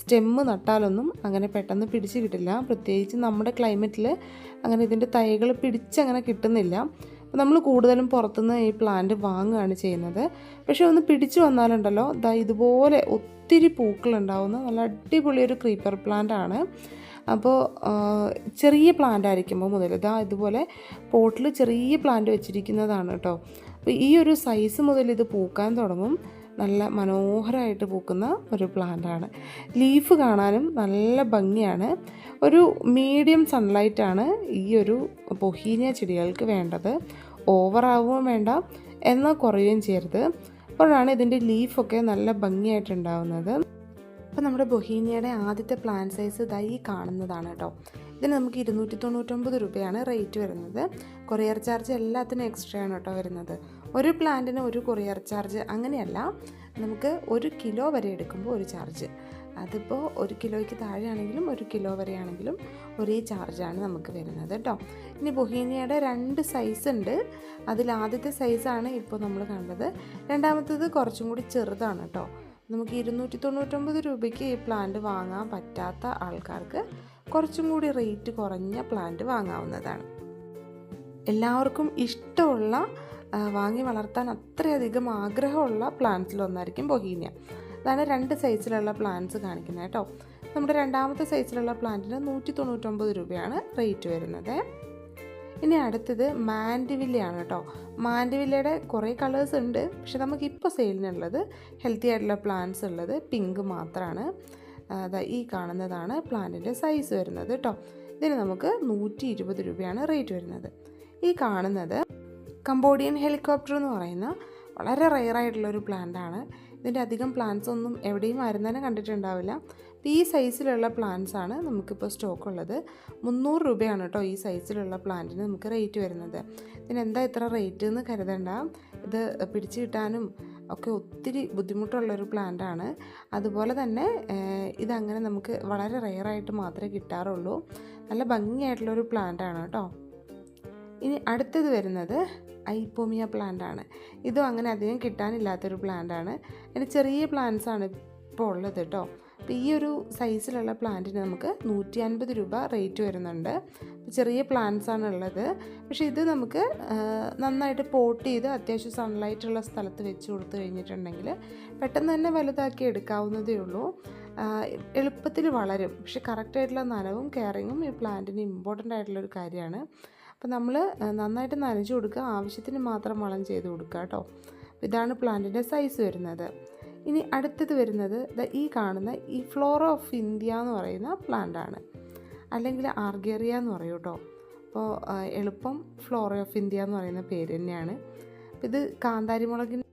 S2: സ്റ്റെമ്മ് നട്ടാലൊന്നും അങ്ങനെ പെട്ടെന്ന് പിടിച്ച് കിട്ടില്ല. പ്രത്യേകിച്ച് നമ്മുടെ ക്ലൈമറ്റിൽ അങ്ങനെ ഇതിന്റെ തൈകൾ പിടിച്ചങ്ങനെ കിട്ടുന്നില്ല. അപ്പോൾ നമ്മൾ കൂടുതലും പുറത്തുനിന്ന് ഈ പ്ലാന്റ് വാങ്ങുകയാണ് ചെയ്യുന്നത്. പക്ഷേ ഒന്ന് പിടിച്ചു വന്നാലുണ്ടല്ലോ ദാ ഇതുപോലെ ഒത്തിരി പൂക്കളുണ്ടാവുന്ന നല്ല അടിപൊളി ഒരു ക്രീപ്പർ പ്ലാന്റ് ആണ്. അപ്പോൾ ചെറിയ പ്ലാന്റ് ആയിരിക്കുമ്പോൾ മുതൽ ഇതാ ഇതുപോലെ പോട്ടിൽ ചെറിയ പ്ലാന്റ് വെച്ചിരിക്കുന്നതാണ് കേട്ടോ. അപ്പോൾ ഈ ഒരു സൈസ് മുതൽ ഇത് പൂക്കാൻ തുടങ്ങും. നല്ല മനോഹരമായിട്ട് പൂക്കുന്ന ഒരു പ്ലാന്റ് ആണ് ലീഫ് കാണാനും നല്ല ഭംഗിയാണ്. ഒരു മീഡിയം സൺലൈറ്റാണ് ഈ ഒരു പൊഹീനിയ ചെടികൾക്ക് വേണ്ടത്. ഓവറാവുകയും വേണ്ട എന്നാൽ കുറയുകയും ചെയ്യരുത്. അപ്പോഴാണ് ഇതിന്റെ ലീഫൊക്കെ നല്ല ഭംഗിയായിട്ടുണ്ടാവുന്നത് അപ്പോൾ നമ്മുടെ ബൊഹീനിയയുടെ ആദ്യത്തെ പ്ലാൻ സൈസ് ഇതായി കാണുന്നതാണ് കേട്ടോ ഇതിന് നമുക്ക് ഇരുന്നൂറ്റി തൊണ്ണൂറ്റൊമ്പത് രൂപയാണ് റേറ്റ് വരുന്നത്. കൊറിയർ ചാർജ് എല്ലാത്തിനും എക്സ്ട്രാ ആണ് കേട്ടോ വരുന്നത്. ഒരു പ്ലാന്റിന് ഒരു കൊറിയർ ചാർജ് അങ്ങനെയല്ല. നമുക്ക് ഒരു കിലോ വരെ എടുക്കുമ്പോൾ ഒരു ചാർജ്. അതിപ്പോൾ ഒരു കിലോയ്ക്ക് താഴെയാണെങ്കിലും ഒരു കിലോ വരെയാണെങ്കിലും ഒരേ ചാർജാണ് നമുക്ക് വരുന്നത് കേട്ടോ. ഇനി ബൊഹീനിയയുടെ രണ്ട് സൈസ് ഉണ്ട്. അതിൽ ആദ്യത്തെ സൈസാണ് ഇപ്പോൾ നമ്മൾ കണ്ടത്. രണ്ടാമത്തേത് കുറച്ചും കൂടി ചെറുതാണ് കേട്ടോ. നമുക്ക് ഇരുന്നൂറ്റി തൊണ്ണൂറ്റൊമ്പത് രൂപയ്ക്ക് ഈ പ്ലാന്റ് വാങ്ങാൻ പറ്റാത്ത ആൾക്കാർക്ക് കുറച്ചും കൂടി റേറ്റ് കുറഞ്ഞ പ്ലാന്റ് വാങ്ങാവുന്നതാണ്. എല്ലാവർക്കും ഇഷ്ടമുള്ള വാങ്ങി വളർത്താൻ അത്രയധികം ആഗ്രഹമുള്ള പ്ലാന്റ്സിലൊന്നായിരിക്കും ബൊഹീനിയ അതാണ് രണ്ട് സൈസിലുള്ള പ്ലാന്റ്സ് കാണിക്കുന്നത് കേട്ടോ. നമ്മുടെ രണ്ടാമത്തെ സൈസിലുള്ള പ്ലാന്റിന് നൂറ്റി തൊണ്ണൂറ്റൊമ്പത് രൂപയാണ് റേറ്റ് വരുന്നത്. ഇനി അടുത്തത് മാൻഡിവില്ലയാണ് കേട്ടോ. മാൻഡിവില്ലയുടെ കുറേ കളേഴ്സ് ഉണ്ട്. പക്ഷെ നമുക്കിപ്പോൾ സെയിലിനുള്ളത് ഹെൽത്തി ആയിട്ടുള്ള പ്ലാന്റ്സ് ഉള്ളത് പിങ്ക് മാത്രമാണ് അതാ ഈ കാണുന്നതാണ് പ്ലാന്റിന്റെ സൈസ് വരുന്നത് കേട്ടോ. ഇതിന് നമുക്ക് നൂറ്റി ഇരുപത് രൂപയാണ് റേറ്റ് വരുന്നത്. ഈ കാണുന്നത് കംബോഡിയൻ ഹെലികോപ്റ്റർ എന്ന് പറയുന്ന വളരെ റെയർ ആയിട്ടുള്ള ഒരു പ്ലാന്റ് ആണ്. ഇതിന്റെ അധികം പ്ലാന്റ്സ് ഒന്നും എവിടെയും ആരും തന്നെ കണ്ടിട്ടുണ്ടാവില്ല. അപ്പോൾ ഈ സൈസിലുള്ള പ്ലാന്റ്സ് ആണ് നമുക്കിപ്പോൾ സ്റ്റോക്ക് ഉള്ളത്. മുന്നൂറ് രൂപയാണ് കേട്ടോ ഈ സൈസിലുള്ള പ്ലാന്റിന് നമുക്ക് റേറ്റ് വരുന്നത്. ഇതിനെന്താ ഇത്ര റേറ്റ് എന്ന് കരുതണ്ട. ഇത് പിടിച്ചു കിട്ടാനും ഒക്കെ ഒത്തിരി ബുദ്ധിമുട്ടുള്ളൊരു പ്ലാന്റ് ആണ്. അതുപോലെ തന്നെ ഇതങ്ങനെ നമുക്ക് വളരെ റെയർ ആയിട്ട് മാത്രമേ കിട്ടാറുള്ളൂ. നല്ല ഭംഗിയായിട്ടുള്ളൊരു പ്ലാന്റ് ആണ് കേട്ടോ ഇനി അടുത്തത് വരുന്നത് ഐപ്പോമിയ പ്ലാന്റ് ആണ് ഇതും അങ്ങനെ അധികം കിട്ടാനില്ലാത്തൊരു പ്ലാന്റ് ആണ് അതിന് ചെറിയ പ്ലാന്റ്സ് ആണ് ഇപ്പോൾ ഉള്ളത് കേട്ടോ അപ്പോൾ ഈ ഒരു സൈസിലുള്ള പ്ലാന്റിന് നമുക്ക് നൂറ്റി അൻപത് രൂപ റേറ്റ് വരുന്നുണ്ട്. ചെറിയ പ്ലാന്റ്സ് ആണ് ഉള്ളത്. പക്ഷേ ഇത് നമുക്ക് നന്നായിട്ട് പോട്ട് ചെയ്ത് അത്യാവശ്യം സൺലൈറ്റ് ഉള്ള സ്ഥലത്ത് വെച്ച് കൊടുത്തു കഴിഞ്ഞിട്ടുണ്ടെങ്കിൽ പെട്ടെന്ന് തന്നെ വലുതാക്കി എടുക്കാവുന്നതേ ഉള്ളൂ. എളുപ്പത്തിൽ വളരും. പക്ഷെ കറക്റ്റായിട്ടുള്ള നനവും കെയറിങ്ങും ഈ പ്ലാന്റിന് ഇമ്പോർട്ടന്റ് ആയിട്ടുള്ളൊരു കാര്യമാണ്. അപ്പോൾ നമ്മൾ നന്നായിട്ട് നനച്ചു കൊടുക്കുക. ആവശ്യത്തിന് മാത്രം വളം ചെയ്ത് കൊടുക്കുക കേട്ടോ. ഇതാണ് പ്ലാന്റിന്റെ സൈസ് വരുന്നത്. ഇനി അടുത്തത് വരുന്നത് ഈ കാണുന്ന ഈ ഫ്ലോർ ഓഫ് ഇന്ത്യ എന്ന് പറയുന്ന പ്ലാന്റ് ആണ്. അല്ലെങ്കിൽ ആർഗേറിയ എന്ന് പറയും കേട്ടോ. അപ്പോൾ എളുപ്പം ഫ്ലോർ ഓഫ് ഇന്ത്യ എന്ന് പറയുന്ന പേര് തന്നെയാണ്. ഇത് കാന്താരിമുളകിന്റെ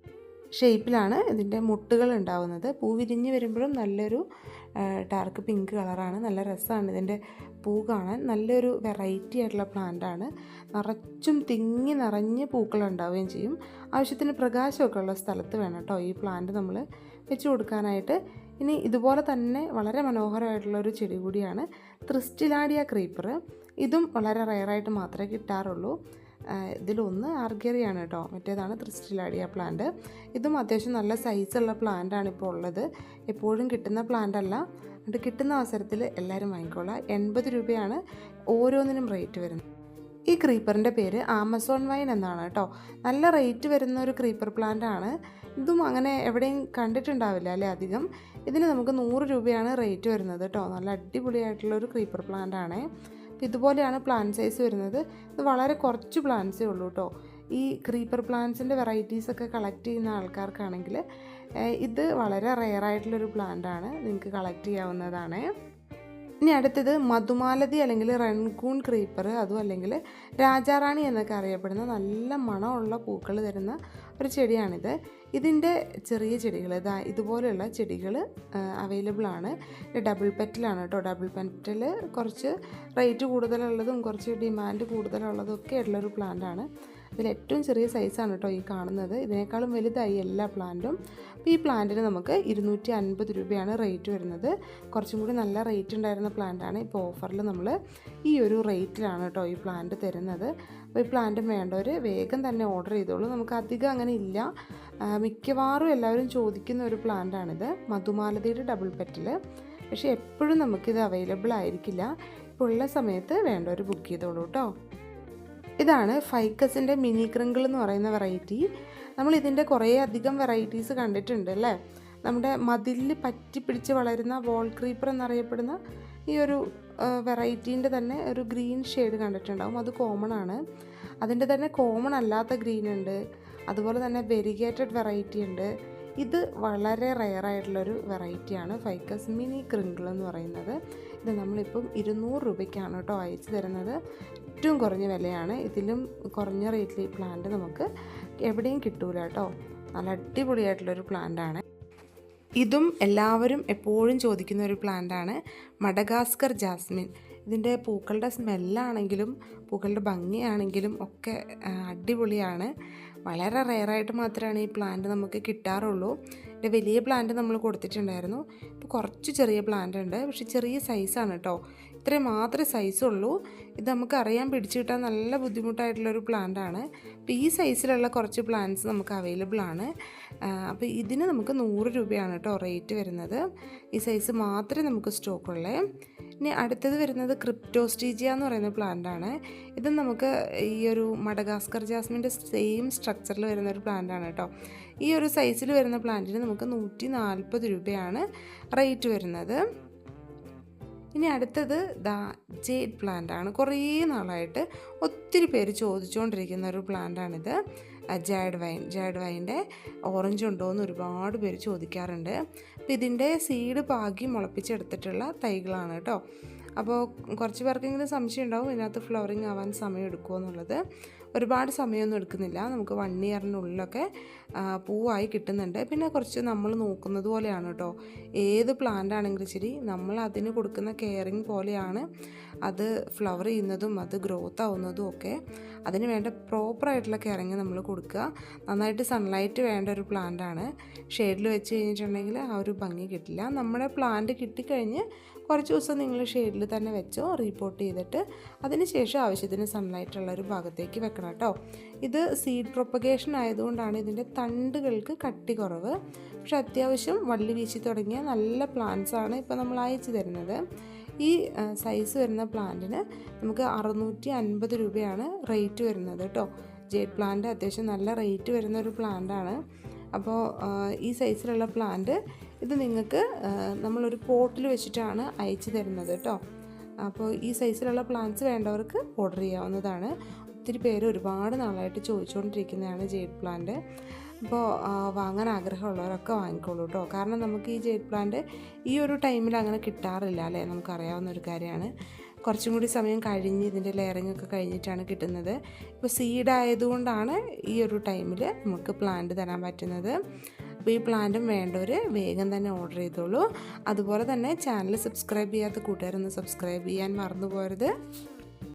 S2: ഷേപ്പിലാണ് ഇതിന്റെ മുട്ടുകൾ ഉണ്ടാവുന്നത്. പൂ വിരിഞ്ഞ് വരുമ്പോഴും നല്ലൊരു ഡാർക്ക് പിങ്ക് കളറാണ്. നല്ല രസമാണ് ഇതിന്റെ പൂ കാണാൻ നല്ലൊരു വെറൈറ്റി ആയിട്ടുള്ള പ്ലാന്റ് ആണ്. നിറച്ചും തിങ്ങി നിറഞ്ഞ് പൂക്കൾ ഉണ്ടാവുകയും ചെയ്യും. ആവശ്യത്തിന് പ്രകാശമൊക്കെ ഉള്ള സ്ഥലത്ത് വേണം കേട്ടോ ഈ പ്ലാന്റ് നമ്മൾ വെച്ച് കൊടുക്കാനായിട്ട്. ഇനി ഇതുപോലെ തന്നെ വളരെ മനോഹരമായിട്ടുള്ള ഒരു ചെടി കൂടിയാണ് ത്രിസ്റ്റിലാഡിയ ക്രീപ്പർ ഇതും വളരെ റയറായിട്ട് മാത്രമേ കിട്ടാറുള്ളൂ. ഇതിലൊന്ന് ആർഗേറിയാണ് കേട്ടോ. മറ്റേതാണ് ത്രിസ്റ്റിലാഡിയ പ്ലാന്റ് ഇതും അത്യാവശ്യം നല്ല സൈസുള്ള പ്ലാന്റാണ് ഇപ്പോൾ ഉള്ളത്. എപ്പോഴും കിട്ടുന്ന പ്ലാന്റ് അല്ല. എന്നിട്ട് കിട്ടുന്ന അവസരത്തിൽ എല്ലാവരും വാങ്ങിക്കോളാം. എൺപത് രൂപയാണ് ഓരോന്നിനും റേറ്റ് വരുന്നത്. ഈ ക്രീപ്പറിന്റെ പേര് ആമസോൺ വൈൻ എന്നാണ് കേട്ടോ. നല്ല റേറ്റ് വരുന്ന ഒരു ക്രീപ്പർ പ്ലാന്റ് ആണ്. ഇതും അങ്ങനെ എവിടെയും കണ്ടിട്ടുണ്ടാവില്ല അല്ലേ അധികം? ഇതിന് നമുക്ക് നൂറ് രൂപയാണ് റേറ്റ് വരുന്നത് കേട്ടോ. നല്ല അടിപൊളിയായിട്ടുള്ള ഒരു ക്രീപ്പർ പ്ലാന്റ് ആണേ. ഇതുപോലെയാണ് പ്ലാൻ സൈസ് വരുന്നത്. ഇത് വളരെ കുറച്ച് പ്ലാന്റ്സേ ഉള്ളൂ കേട്ടോ ഈ ക്രീപ്പർ പ്ലാന്റ്സിന്റെ വെറൈറ്റീസ് ഒക്കെ കളക്ട് ചെയ്യുന്ന ആൾക്കാർക്കാണെങ്കിൽ ഇത് വളരെ റെയർ ആയിട്ടുള്ളൊരു പ്ലാന്റ് ആണ്. നിങ്ങൾക്ക് കളക്ട് ചെയ്യാവുന്നതാണ്. ഇനി അടുത്തത് മധുമാലതി അല്ലെങ്കിൽ റൺകൂൺ ക്രീപ്പർ അതും അല്ലെങ്കിൽ രാജാറാണി എന്നൊക്കെ അറിയപ്പെടുന്ന നല്ല മണമുള്ള പൂക്കൾ തരുന്ന ഒരു ചെടിയാണിത്. ഇതിന്റെ ചെറിയ ചെടികൾ ഇതാ ഇതുപോലെയുള്ള ചെടികൾ അവൈലബിൾ ആണ്. ഡബിൾ പെറ്റിലാണ് കേട്ടോ. ഡബിൾ പെറ്റിൽ കുറച്ച് റേറ്റ് കൂടുതലുള്ളതും കുറച്ച് ഡിമാൻഡ് കൂടുതലുള്ളതും ഒക്കെ ഉള്ളൊരു പ്ലാന്റ് ആണ്. ഇതിൽ ഏറ്റവും ചെറിയ സൈസാണ് കേട്ടോ ഈ കാണുന്നത്. ഇതിനേക്കാളും വലുതായി എല്ലാ പ്ലാന്റും അപ്പോൾ ഈ പ്ലാന്റിന് നമുക്ക് ഇരുന്നൂറ്റി അൻപത് രൂപയാണ് റേറ്റ് വരുന്നത്. കുറച്ചും കൂടി നല്ല റേറ്റ് ഉണ്ടായിരുന്ന പ്ലാന്റാണ് ഇപ്പോൾ ഓഫറിൽ നമ്മൾ ഈ ഒരു റേറ്റിലാണ് കേട്ടോ ഈ പ്ലാന്റ് തരുന്നത്. അപ്പോൾ ഈ വേണ്ട വേണ്ടവർ വേഗം തന്നെ ഓർഡർ ചെയ്തോളൂ. നമുക്ക് അധികം അങ്ങനെ ഇല്ല. മിക്കവാറും എല്ലാവരും ചോദിക്കുന്ന ഒരു പ്ലാന്റാണിത്. മധുമാലതിയുടെ ഡബിൾ പെറ്റൽ പക്ഷേ എപ്പോഴും നമുക്കിത് അവൈലബിൾ ആയിരിക്കില്ല. ഇപ്പോൾ ഉള്ള സമയത്ത് വേണ്ടവർ ബുക്ക് ചെയ്തോളൂ കേട്ടോ ഇതാണ് ഫൈക്കസിന്റെ മിനി ക്രിങ്കിൾ എന്ന് പറയുന്ന വെറൈറ്റി നമ്മൾ ഇതിന്റെ കുറേ അധികം വെറൈറ്റീസ് കണ്ടിട്ടുണ്ട് അല്ലേ? നമ്മുടെ മതിലിൽ പറ്റിപ്പിടിച്ച് വളരുന്ന വോൾ ക്രീപ്പർ എന്നറിയപ്പെടുന്ന ഈ ഒരു വെറൈറ്റീന്റെ തന്നെ ഒരു ഗ്രീൻ ഷെയ്ഡ് കണ്ടിട്ടുണ്ടാവും. അത് കോമൺ ആണ്. അതിന്റെ തന്നെ കോമൺ അല്ലാത്ത ഗ്രീൻ ഉണ്ട്. അതുപോലെ തന്നെ വെരിഗേറ്റഡ് വെറൈറ്റി ഉണ്ട്. ഇത് വളരെ റെയർ ആയിട്ടുള്ളൊരു വെറൈറ്റിയാണ് ഫൈക്കസ് മിനി ക്രിങ്കിൾ എന്ന് പറയുന്നത്. ഇത് നമ്മളിപ്പം ഇരുന്നൂറ് രൂപയ്ക്കാണ് കേട്ടോ അയച്ചു തരുന്നത്. ഏറ്റവും കുറഞ്ഞ വിലയാണ്. ഇതിലും കുറഞ്ഞ റേറ്റിൽ ഈ പ്ലാന്റ് നമുക്ക് എവിടെയും കിട്ടൂല കേട്ടോ. നല്ല അടിപൊളിയായിട്ടുള്ളൊരു പ്ലാന്റാണ് ഇതും എല്ലാവരും എപ്പോഴും ചോദിക്കുന്ന ഒരു പ്ലാന്റാണ് മഡഗാസ്കർ ജാസ്മിൻ. ഇതിന്റെ പൂക്കളുടെ സ്മെല്ലാണെങ്കിലും പൂക്കളുടെ ഭംഗിയാണെങ്കിലും ഒക്കെ അടിപൊളിയാണ്. വളരെ റെയറായിട്ട് മാത്രമാണ് ഈ പ്ലാന്റ് നമുക്ക് കിട്ടാറുള്ളൂ. ഇതിന്റെ വലിയ പ്ലാന്റ് നമ്മൾ കൊടുത്തിട്ടുണ്ടായിരുന്നു. ഇപ്പോൾ കുറച്ച് ചെറിയ പ്ലാന്റ് ഉണ്ട്. പക്ഷേ ചെറിയ സൈസാണ് കേട്ടോ ഇത്രയും മാത്രമേ സൈസുള്ളൂ. ഇത് നമുക്ക് അറിയാൻ പിടിച്ചു കിട്ടാൻ നല്ല ബുദ്ധിമുട്ടായിട്ടുള്ളൊരു ആണ്. അപ്പോൾ ഈ സൈസിലുള്ള കുറച്ച് പ്ലാന്റ്സ് നമുക്ക് അവൈലബിൾ ആണ്. അപ്പോൾ ഇതിന് നമുക്ക് നൂറ് രൂപയാണ് കേട്ടോ റേറ്റ് വരുന്നത്. ഈ സൈസ് മാത്രമേ നമുക്ക് സ്റ്റോക്കുള്ളേ ഇനി അടുത്തത് വരുന്നത് ക്രിപ്റ്റോസ്റ്റീജിയ എന്ന് പറയുന്ന പ്ലാന്റ് ആണ്. ഇത് നമുക്ക് ഈ ഒരു മഡഗാസ്കർ ജാസ്മിന്റെ സെയിം സ്ട്രക്ചറിൽ വരുന്ന ഒരു പ്ലാന്റ് ആണ് കേട്ടോ. ഈ ഒരു സൈസിൽ വരുന്ന പ്ലാന്റിന് നമുക്ക് നൂറ്റി നാൽപ്പത് രൂപയാണ് റേറ്റ് വരുന്നത്. ഇനി അടുത്തത് ദാ ജേഡ് പ്ലാന്റ് ആണ്. കുറേ നാളായിട്ട് ഒത്തിരി പേര് ചോദിച്ചുകൊണ്ടിരിക്കുന്ന ഒരു പ്ലാന്റാണിത് ജാഡ് വൈൻ. ജാഡ് വൈന്റെ ഓറഞ്ച് ഉണ്ടോ എന്ന് ഒരുപാട് പേര് ചോദിക്കാറുണ്ട്. അപ്പോൾ ഇതിന്റെ സീഡ് പാകി മുളപ്പിച്ചെടുത്തിട്ടുള്ള തൈകളാണ് കേട്ടോ. അപ്പോൾ കുറച്ച് പേർക്കെങ്കിലും സംശയം ഉണ്ടാവും ഇതിനകത്ത് ഫ്ലവറിങ് ആവാൻ സമയം എടുക്കുമോ എന്നുള്ളത്. ഒരുപാട് സമയമൊന്നും എടുക്കുന്നില്ല. നമുക്ക് വൺ ഇയറിനുള്ളിലൊക്കെ പൂവായി കിട്ടുന്നുണ്ട്. പിന്നെ കുറച്ച് നമ്മൾ നോക്കുന്നത് പോലെയാണ് കേട്ടോ. ഏത് പ്ലാന്റ് ആണെങ്കിലും ശരി നമ്മൾ അതിന് കൊടുക്കുന്ന കെയറിങ് പോലെയാണ് അത് ഫ്ലവർ ചെയ്യുന്നതും അത് ഗ്രോത്ത് ആവുന്നതും ഒക്കെ. അതിന് വേണ്ട പ്രോപ്പറായിട്ടുള്ള കെയറിങ് നമ്മൾ കൊടുക്കുക. നന്നായിട്ട് സൺലൈറ്റ് വേണ്ട ഒരു പ്ലാന്റാണ് ഷെയ്ഡിൽ വെച്ച് കഴിഞ്ഞിട്ടുണ്ടെങ്കിൽ ആ ഒരു ഭംഗി കിട്ടില്ല. നമ്മുടെ പ്ലാന്റ് കിട്ടിക്കഴിഞ്ഞ് കുറച്ച് ദിവസം നിങ്ങൾ ഷെയ്ഡിൽ തന്നെ വെച്ചോ റീപോർട്ട് ചെയ്തിട്ട് അതിന് ശേഷം ആവശ്യത്തിന് സൺലൈറ്റ് ഒരു ഭാഗത്തേക്ക് വെക്കണം കേട്ടോ. ഇത് സീഡ് പ്രൊപ്പഗേഷൻ ആയതുകൊണ്ടാണ് ഇതിന്റെ തണ്ടുകൾക്ക് കട്ടി കുറവ്. പക്ഷെ അത്യാവശ്യം വള്ളി വീശി തുടങ്ങിയ നല്ല പ്ലാന്റ്സ് ആണ് ഇപ്പോൾ നമ്മൾ അയച്ചു തരുന്നത്. ഈ സൈസ് വരുന്ന പ്ലാന്റിന് നമുക്ക് അറുന്നൂറ്റി അൻപത് രൂപയാണ് റേറ്റ് വരുന്നത് കേട്ടോ. ജേഡ് പ്ലാന്റ് അത്യാവശ്യം നല്ല റേറ്റ് വരുന്ന ഒരു പ്ലാന്റാണ് അപ്പോൾ ഈ സൈസിലുള്ള പ്ലാന്റ് ഇത് നിങ്ങൾക്ക് നമ്മളൊരു പോട്ടിൽ വെച്ചിട്ടാണ് അയച്ചു തരുന്നത് കേട്ടോ. അപ്പോൾ ഈ സൈസിലുള്ള പ്ലാന്റ്സ് വേണ്ടവർക്ക് ഓർഡർ ചെയ്യാവുന്നതാണ്. ഒത്തിരി പേര് ഒരുപാട് നാളായിട്ട് ചോദിച്ചുകൊണ്ടിരിക്കുന്നതാണ് ജേഡ് പ്ലാന്റ്. അപ്പോൾ വാങ്ങാൻ ആഗ്രഹമുള്ളവരൊക്കെ വാങ്ങിക്കോളൂ കേട്ടോ. കാരണം നമുക്ക് ഈ ജേഡ് പ്ലാന്റ് ഈ ഒരു ടൈമിൽ അങ്ങനെ കിട്ടാറില്ല അല്ലേ? നമുക്കറിയാവുന്ന ഒരു കാര്യമാണ്. കുറച്ചും കൂടി സമയം കഴിഞ്ഞ് ഇതിന്റെ ലെയറിംഗ് ഒക്കെ കഴിഞ്ഞിട്ടാണ് കിട്ടുന്നത്. ഇപ്പോൾ സീഡ് ആയതുകൊണ്ടാണ് ഈ ഒരു ടൈമിൽ നമുക്ക് പ്ലാന്റ് തരാൻ പറ്റുന്നത്. അപ്പോൾ ഈ പ്ലാന്റും വേണ്ടവർ വേഗം തന്നെ ഓർഡർ ചെയ്തോളൂ. അതുപോലെ തന്നെ ചാനൽ സബ്സ്ക്രൈബ് ചെയ്യാത്ത കൂട്ടുകാരൊന്ന് സബ്സ്ക്രൈബ് ചെയ്യാൻ മറന്നു പോരുത്